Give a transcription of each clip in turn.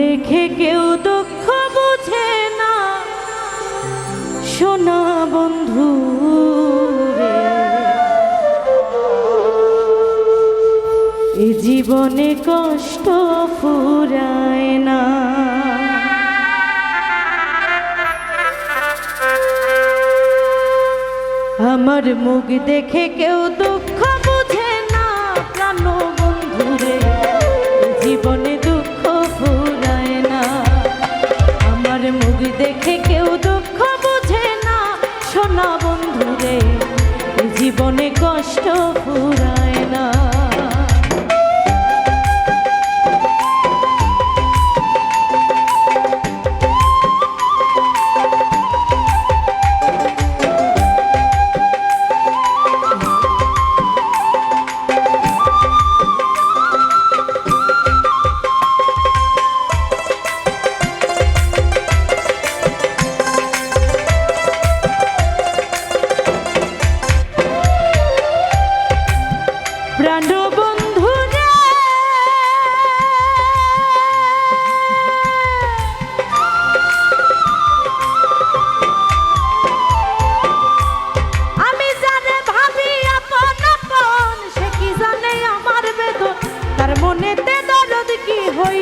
দেখে কেউ দুঃখ বুঝে না। সোনা বন্ধু এ জীবনে কষ্ট ফুরায় না। আমার মুখ দেখে কেউ দুঃখ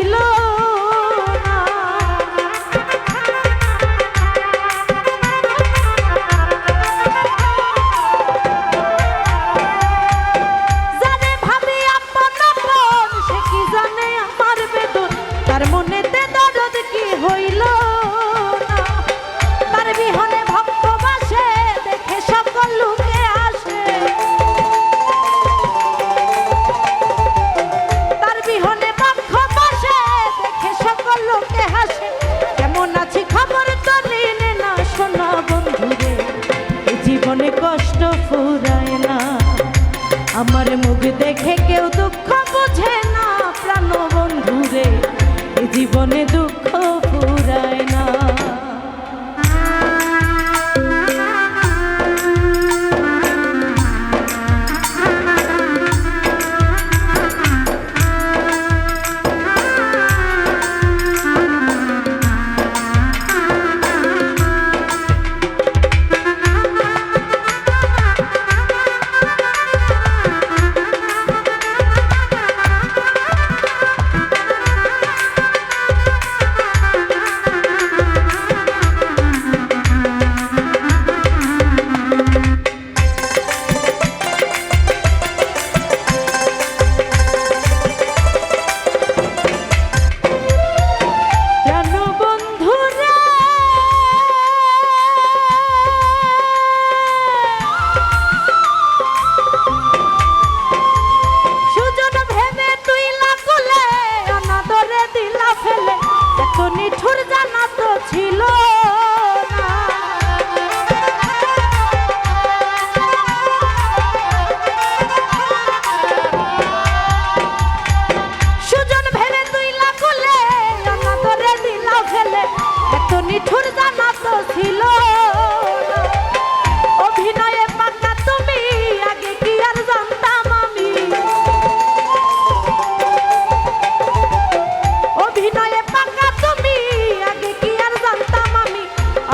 love.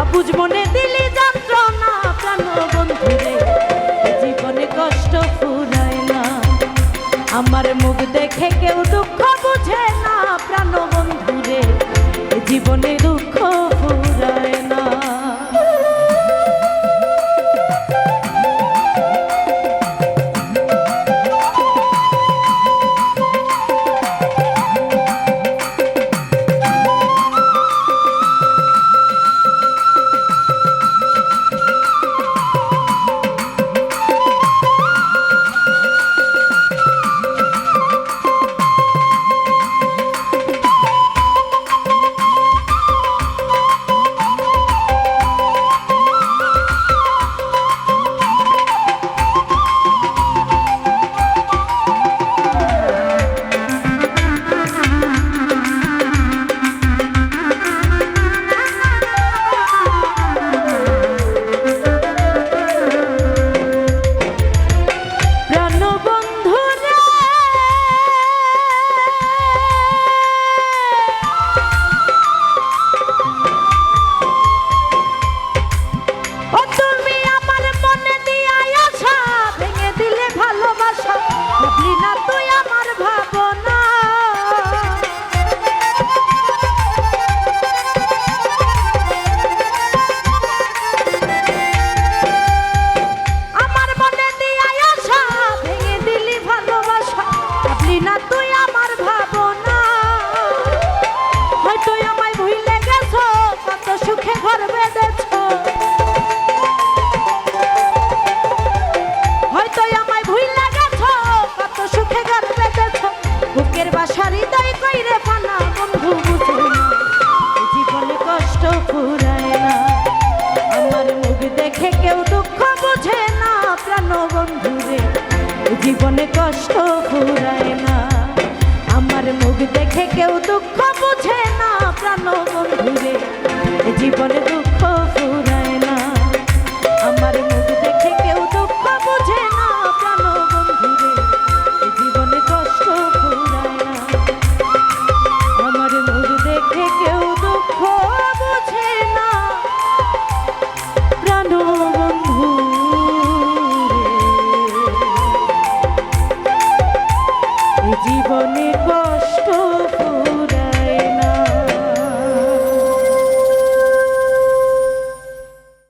আবুজ মনে দিলি যন্ত্রণা প্রাণ বন্ধু জীবনে কষ্ট ফুরায় না। আমার মুখ দেখে কেউ দুঃখ কণ্ঠে গান বেঁধেছ। বুকের বাসা হৃদয় কইরে পানা বন্ধু বুঝে না জীবনে কষ্ট পুরায় না। আমার মুখ দেখে কেউ দুঃখ বুঝে না, প্রাণ বন্ধু রে। জীবনে কষ্ট পুরায় না। আমার মুখ দেখে কেউ দুঃখ বুঝে না, প্রাণ